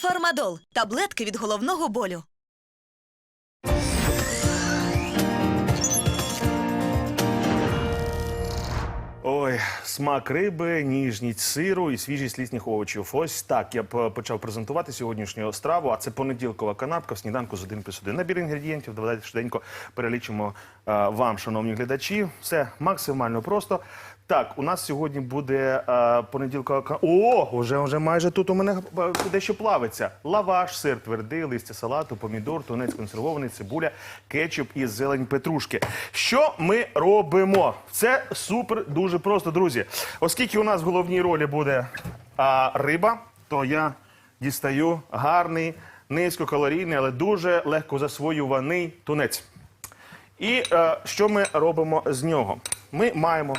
Фармадол таблетки від головного болю. Ой, смак риби, ніжність сиру і свіжість літніх овочів. Ось так я б почав презентувати сьогоднішню страву. А це понеділкова канапка в сніданку з 1 плюс 1. Набір інгредієнтів. Давайте швиденько перелічимо е, вам, шановні глядачі. Все максимально просто. Так, у нас сьогодні буде е, понеділкова ка- О, вже, вже майже тут у мене е, дещо плавиться. Лаваш, сир твердий, листя салату, помідор, тунець консервований, цибуля, кетчуп і зелень петрушки. Що ми робимо? Це супер дуже просто, друзі. Оскільки у нас в головній ролі буде а, риба, то я дістаю гарний, низькокалорійний, але дуже легко засвоюваний тунець. І е, що ми робимо з нього? Ми маємо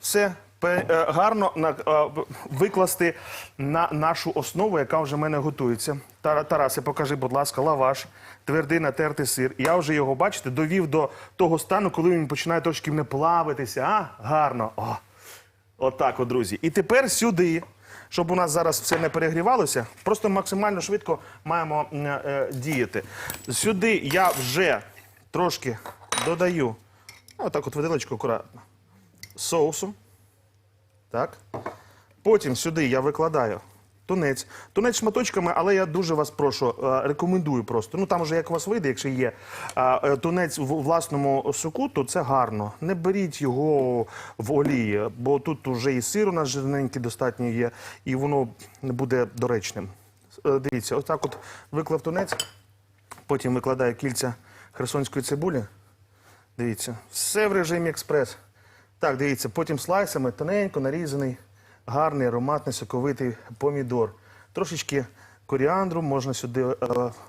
все е, гарно е, викласти на нашу основу, яка вже в мене готується. Тарасе, покажи, будь ласка, лаваш, твердий натертий сир. Я вже його, бачите, довів до того стану, коли він починає трошки не плавитися. А, гарно. О. Отак, от, друзі. І тепер сюди, щоб у нас зараз все не перегрівалося, просто максимально швидко маємо м, е, діяти. Сюди я вже трошки додаю, отак от виделочку акуратно, соусу. Так. Потім сюди я викладаю тунець. Тунець шматочками, але я дуже вас прошу, е, рекомендую просто. Ну там вже як у вас вийде, якщо є е, тунець в власному соку, то це гарно. Не беріть його в олії, бо тут вже і сир у нас жирненький достатньо є, і воно не буде доречним. Е, Дивіться, отак от виклав тунець, потім викладаю кільця херсонської цибулі. Дивіться, все в режимі експрес. Так, дивіться, потім слайсами тоненько нарізаний, гарний, ароматний, соковитий помідор. Трошечки коріандру, можна сюди е,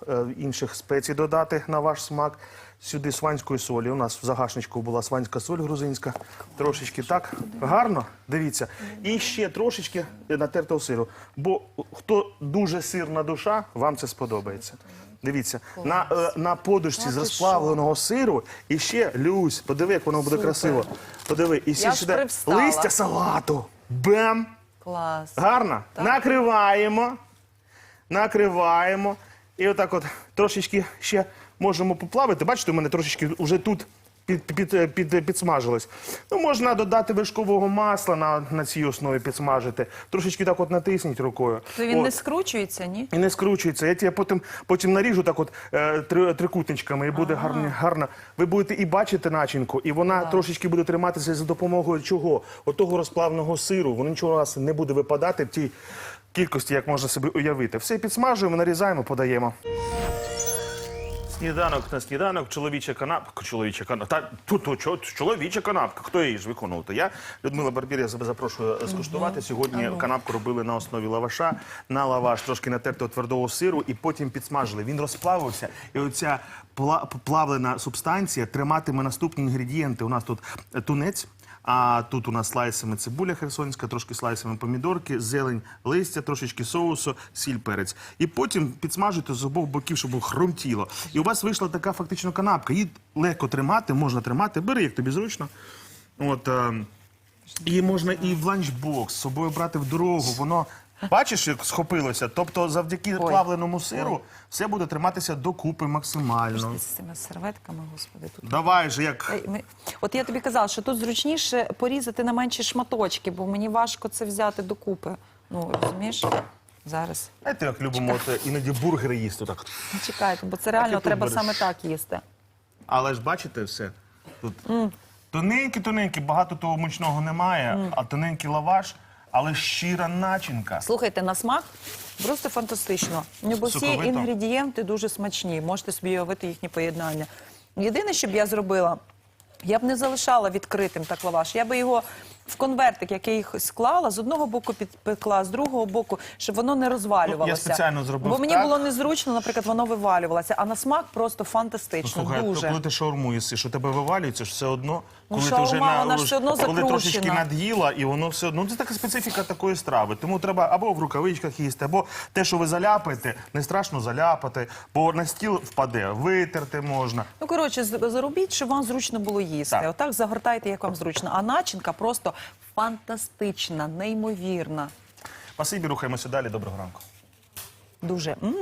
е, інших спецій додати на ваш смак. Сюди сванської солі. У нас в загашничку була сванська соль грузинська. Трошечки так. Гарно, дивіться. І ще трошечки натертого сиру. Бо хто дуже сирна душа, вам це сподобається. Дивіться, на, е, на подушці з розплавленого сиру і ще Люсь, подиви, як воно буде красиво. Подиви, і ще Я ж сюди привстала. листя салату. Бем! Клас. Гарно. Накриваємо. Накриваємо. І отак от трошечки ще можемо поплавити. Бачите, у мене трошечки вже тут під, під, під, підсмажилось. Ну, можна додати вершкового масла на, на цій основі підсмажити. Трошечки так от натисніть рукою. То він От. не скручується, ні? І не скручується. Я тебе потім, потім наріжу так от е, три, трикутничками, і буде гарно, гарно. Ви будете і бачити начинку, і вона трошечки буде триматися за допомогою чого? Отого розплавного сиру. Воно нічого нас не буде випадати в тій кількості, як можна собі уявити. Все підсмажуємо, нарізаємо, подаємо. Сніданок на сніданок, чоловіча канапка, чоловіча канапка. Та то, чо- чоловіча канапка. Хто її ж виконував? Я Людмила Барбір, я себе запрошую скуштувати. Сьогодні канапку робили на основі лаваша, на лаваш трошки натертого твердого сиру, і потім підсмажили. Він розплавився, і оця пла- плавлена субстанція триматиме наступні інгредієнти. У нас тут тунець. А тут у нас слайсами цибуля херсонська, трошки слайсами помідорки, зелень, листя, трошечки соусу, сіль, перець. І потім підсмажуйте з обох боків, щоб хрумтіло. І у вас вийшла така фактично канапка. Її легко тримати, можна тримати. Бери, як тобі зручно. От, е, і можна і в ланчбокс з собою брати в дорогу. Воно бачиш, як схопилося. Тобто, завдяки Ой. плавленому сиру все буде триматися докупи максимально. З цими серветками, господи, тут. Давай же, як Ей, ми- От я тобі казала, що тут зручніше порізати на менші шматочки, бо мені важко це взяти докупи. Ну, розумієш? Зараз. знаєте, як любимо от, іноді бургери їсти так. Ну, Чекайте, бо це реально тут треба будеш. саме так їсти. Але ж бачите все. Тут тоненький, тоненький, багато того мучного немає, а тоненький лаваш, але щира начинка. Слухайте, на смак просто фантастично. Ну, бо всі Соковито. інгредієнти дуже смачні. Можете собі уявити їхні поєднання. Єдине, що б я зробила, я б не залишала відкритим так лаваш. Я би його в конвертик, який їх склала, з одного боку підпекла, з другого боку, щоб воно не розвалювалося. Ну, я спеціально зробив Бо мені так. було незручно, наприклад, воно вивалювалося. А на смак просто фантастично. Ну, Слухай, дуже. коли ти шаурму їси, що тебе вивалюється, ж все одно, Ну, коли ти шаурма, вже на вона все одно коли трошечки над'їла, і воно все одно. Ну, Це така специфіка такої страви. Тому треба або в рукавичках їсти, або те, що ви заляпаєте, не страшно заляпати, бо на стіл впаде, витерти можна. Ну, коротше, заробіть, щоб вам зручно було їсти. Так. Отак загортайте, як вам зручно. А начинка просто фантастична, неймовірна. Спасибі, рухаємося далі. Доброго ранку. Дуже. М.